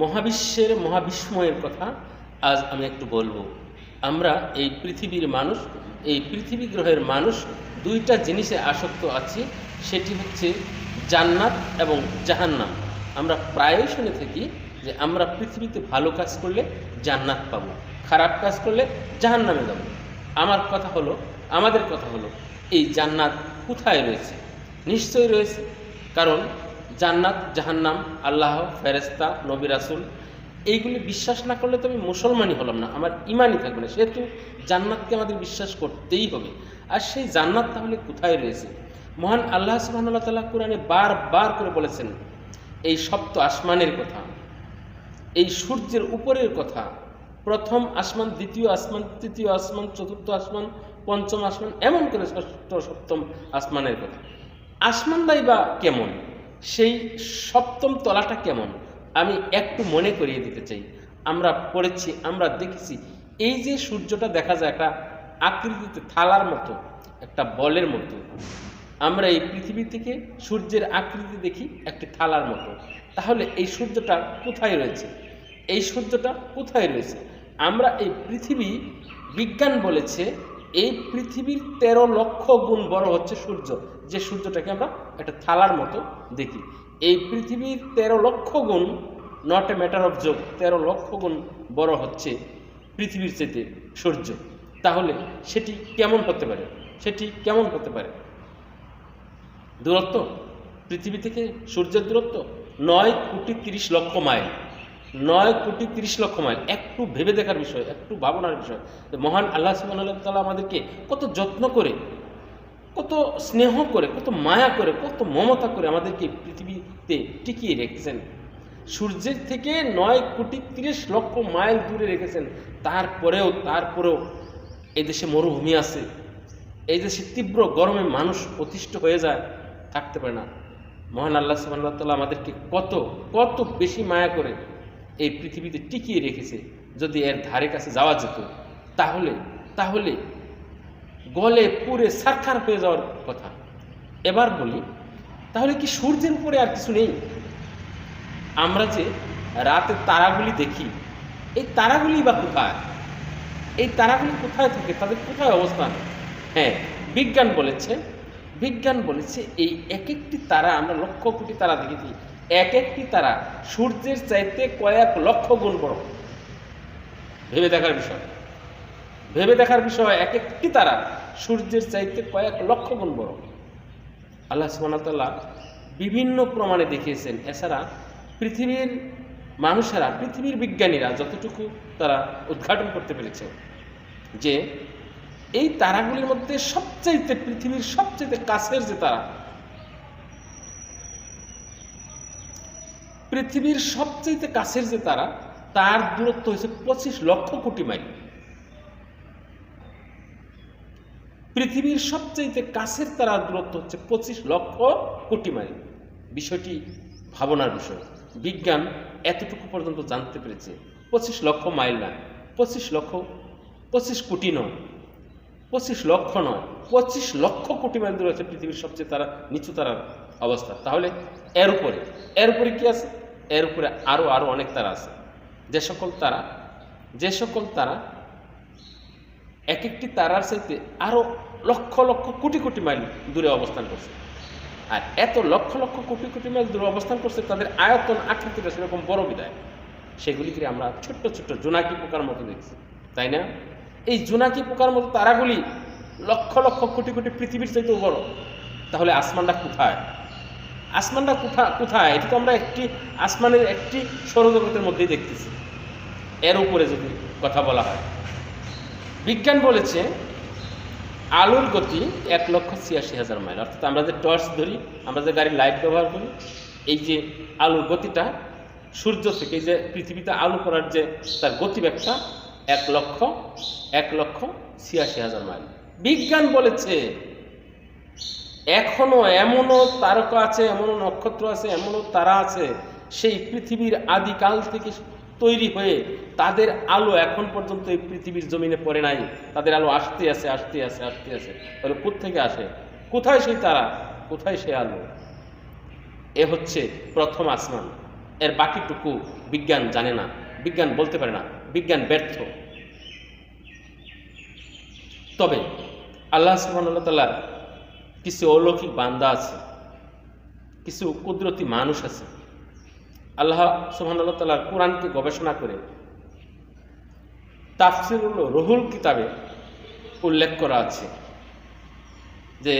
মহাবিশ্বের, মহাবিস্ময়ের কথা আজ আমি একটু বলব। আমরা এই পৃথিবীর মানুষ, এই পৃথিবী গ্রহের মানুষ দুইটা জিনিসে আসক্ত আছি, সেটি হচ্ছে জান্নাত এবং জাহান্নাম। আমরা প্রায়ই শুনে থাকি যে আমরা পৃথিবীতে ভালো কাজ করলে জান্নাত পাবো, খারাপ কাজ করলে জাহান্নামে যাব। আমার কথা হলো, আমাদের কথা হলো, এই জান্নাত কোথায় রয়েছে? নিশ্চয়ই রয়েছে। কারণ জান্নাত, জাহান্নাম, আল্লাহ ফেরেস্তা নবী, রাসুল, এইগুলি বিশ্বাস না করলে তো আমি মুসলমানই হলাম না, আমার ইমানই থাকবে না। সেহেতু জান্নাতকে আমাদের বিশ্বাস করতেই হবে। আর সেই জান্নাত তাহলে কোথায় রয়েছে? মহান আল্লাহ সুবাহ তাল্লাহ কোরআনে বারবার করে বলেছেন, এই সপ্ত আসমানের কথা, এই সূর্যের উপরের কথা, প্রথম আসমান, দ্বিতীয় আসমান, তৃতীয় আসমান, চতুর্থ আসমান, পঞ্চম আসমান, এমন করে ষষ্ঠ, সপ্তম আসমানের কথা। আসমানটাই বা কেমন? সেই সপ্তম তলাটা কেমন? আমি একটু মনে করিয়ে দিতে চাই। আমরা পড়েছি, আমরা দেখেছি। এই যে সূর্যটা দেখা যায় একটা আকৃতিতে থালার মতো, একটা বলের মতো। আমরা এই পৃথিবী থেকে সূর্যের আকৃতি দেখি একটি থালার মতো। তাহলে এই সূর্যটা কোথায় রয়েছে? এই সূর্যটা কোথায় রয়েছে? আমরা এই পৃথিবী বিজ্ঞান বলেছে এই পৃথিবীর তেরো লক্ষ গুণ বড় হচ্ছে সূর্য। যে সূর্যটাকে আমরা একটা থালার মতো দেখি। এই পৃথিবীর তেরো লক্ষ গুণ নট এ ম্যাটার অফ যোগ তেরো লক্ষ গুণ বড় হচ্ছে পৃথিবীর চেতে সূর্য। তাহলে সেটি কেমন হতে পারে? সেটি কেমন হতে পারে? দূরত্ব? পৃথিবী থেকে সূর্যের দূরত্ব নয় কোটি তিরিশ লক্ষ মাইল। নয় কোটি তিরিশ লক্ষ মাইল। একটু ভেবে দেখার বিষয়, একটু ভাবনার বিষয়। মহান আল্লাহ সুবাহ আমাদেরকে কত যত্ন করে, কত স্নেহ করে, কত মায়া করে, কত মমতা করে আমাদেরকে পৃথিবীতে টিকিয়ে রেখেছেন। সূর্যের থেকে নয় কোটি তিরিশ লক্ষ মাইল দূরে রেখেছেন। তারপরেও তারপরেও এই দেশে মরুভূমি আছে। এই দেশে তীব্র গরমে মানুষ অতিষ্ঠ হয়ে যায়, থাকতে পারে না। মহান আল্লাহ সুবাহ আমাদেরকে কত কত বেশি মায়া করে এই পৃথিবীতে টিকিয়ে রেখেছে, যদি এর ধারে কাছে যাওয়া যেত, তাহলে তাহলে গলে পুরে সাক্ষার হয়ে যাওয়ার কথা। এবার বলি, তাহলে কি সূর্যের উপরে আর কিছু নেই? আমরা যে রাতে তারাগুলি দেখি, এই তারাগুলি বা কোথায়? এই তারাগুলি কোথায় থাকে, তাদের কোথায় অবস্থান? হ্যাঁ বিজ্ঞান বলেছে বিজ্ঞান বলেছে এই এক একটি তারা আমরা লক্ষ কোটি তারা দেখেছি। এক একটি তারা সূর্যের চাইতে কয়েক লক্ষ গুণ বড়। ভেবে দেখার বিষয়। ভেবে দেখার বিষয় এক একটি তারা সূর্যের চাইতে কয়েক লক্ষ গুণ বড়। আল্লাহ সুবাহতাল্লাহ বিভিন্ন প্রমাণে দেখিয়েছেন। এছাড়া পৃথিবীর মানুষেরা, পৃথিবীর বিজ্ঞানীরা যতটুকু তারা উদ্ঘাটন করতে পেরেছে যে, এই তারাগুলির মধ্যে সবচাইতে, পৃথিবীর সবচাইতে কাছের যে তারা পৃথিবীর সবচাইতে কাছের যে তারা, তার দূরত্ব হয়েছে পঁচিশ লক্ষ কোটি মাইল। পৃথিবীর সবচাইতে কাছের তারার দূরত্ব হচ্ছে পঁচিশ লক্ষ কোটি মাইল। বিষয়টি ভাবনার বিষয়। বিজ্ঞান এতটুকু পর্যন্ত জানতে পেরেছে, পঁচিশ লক্ষ মাইল না, পঁচিশ লক্ষ, পঁচিশ কোটি নয়, পঁচিশ লক্ষ নয়, পঁচিশ লক্ষ কোটি মাইল দূরে আছে পৃথিবীর সবচেয়ে তারা, নিচু তারার অবস্থা। তাহলে এর উপরে এর উপরে কি আছে? এর উপরে আরও আরও অনেক তারা আছে। যে সকল তারা, যে সকল তারা এক একটি তারার সাথে আরও লক্ষ লক্ষ, কোটি কোটি মাইল দূরে অবস্থান করছে। আর এত লক্ষ লক্ষ, কোটি কোটি মাইল দূরে অবস্থান করছে, তাদের আয়তন আকৃতিটা সেরকম বড় বিদায়। সেগুলিকে আমরা ছোট্ট ছোট্ট জোনাকি পোকার মতো দেখছি, তাই না? এই জোনাকি পোকার মতো তারাগুলি লক্ষ লক্ষ, কোটি কোটি পৃথিবীর চাইতেও বড়। তাহলে আসমানটা কোথায়? আসমানটা কোথা, কোথায়? এটা তো আমরা একটি আসমানের একটি সৌরজগতের মধ্যেই দেখতেছি। এর উপরে যদি কথা বলা হয়। বিজ্ঞান বলেছে, আলোর গতি এক লক্ষ ছিয়াশি হাজার মাইল। অর্থাৎ আমরা যে টর্চ ধরি, আমরা যে গাড়ির লাইট ব্যবহার করি, এই যে আলোর গতিটা, সূর্য থেকে যে পৃথিবীতে আলো করার যে তার গতিবেগটা এক লক্ষ এক লক্ষ ছিয়াশি হাজার মাইল। বিজ্ঞান বলেছে এখনও এমনও তারকা আছে, এমনও নক্ষত্র আছে, এমনও তারা আছে, সেই পৃথিবীর আদিকাল থেকে তৈরি হয়ে তাদের আলো এখন পর্যন্ত এই পৃথিবীর জমিনে পড়ে নাই। তাদের আলো আসতে আসে আসতে আসে আসতে আসে তাহলে থেকে আসে? কোথায় সেই তারা? কোথায় সে আলো? এ হচ্ছে প্রথম আসমান। এর বাকিটুকু বিজ্ঞান জানে না। বিজ্ঞান বলতে পারে না। বিজ্ঞান ব্যর্থ। তবে আল্লাহ সুবহানাহু তাআলার কিছু অলৌকিক বান্দা আছে, কিছু কুদরতি মানুষ আছে। আল্লাহ সুবহানাহু তাআলার কোরআনকে গবেষণা করে তাফসিরুল রহুল কিতাবে উল্লেখ করা আছে যে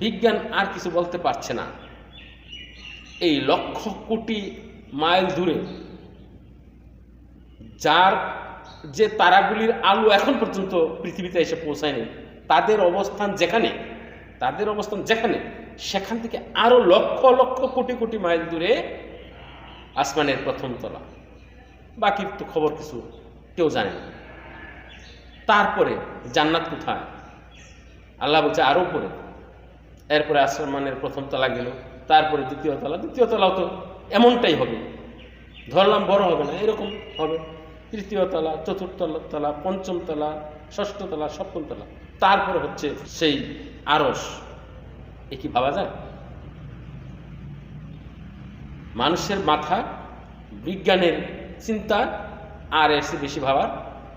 বিজ্ঞান আর কিছু বলতে পারছে না। এই লক্ষ কোটি মাইল দূরে যার যে তারাগুলির আলো এখন পর্যন্ত পৃথিবীতে এসে পৌঁছায়নি, তাদের অবস্থান যেখানে তাদের অবস্থান যেখানে, সেখান থেকে আরও লক্ষ লক্ষ কোটি কোটি মাইল দূরে আসমানের প্রথম তলা। বাকি তো খবর কিছু কেউ জানে না। তারপরে জান্নাত কোথায়? আল্লাহ বলছে আরও উপরে। এরপরে আসমানের প্রথম তলা গেল, তারপরে দ্বিতীয় তলা। দ্বিতীয় তলাও তো এমনটাই হবে। ধরলাম বড় হবে না, এরকম হবে। তৃতীয় তলা, চতুর্থ তলা, পঞ্চম তলা, ষষ্ঠ তলা, সপ্তম তলা। তারপরে হচ্ছে সেই আরস। এ কি ভাবা যায়? মানুষের মাথা বিজ্ঞানের চিন্তা, আর চেয়ে বেশি ভাবার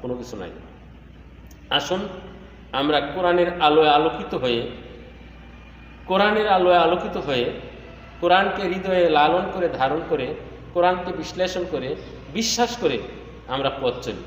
কোনো কিছু নাই। আসুন, আমরা কোরআনের আলোয় আলোকিত হয়ে, কোরআনের আলোয় আলোকিত হয়ে, কোরআনকে হৃদয়ে লালন করে, ধারণ করে, কোরআনকে বিশ্লেষণ করে, বিশ্বাস করে আমরা পথ চলি।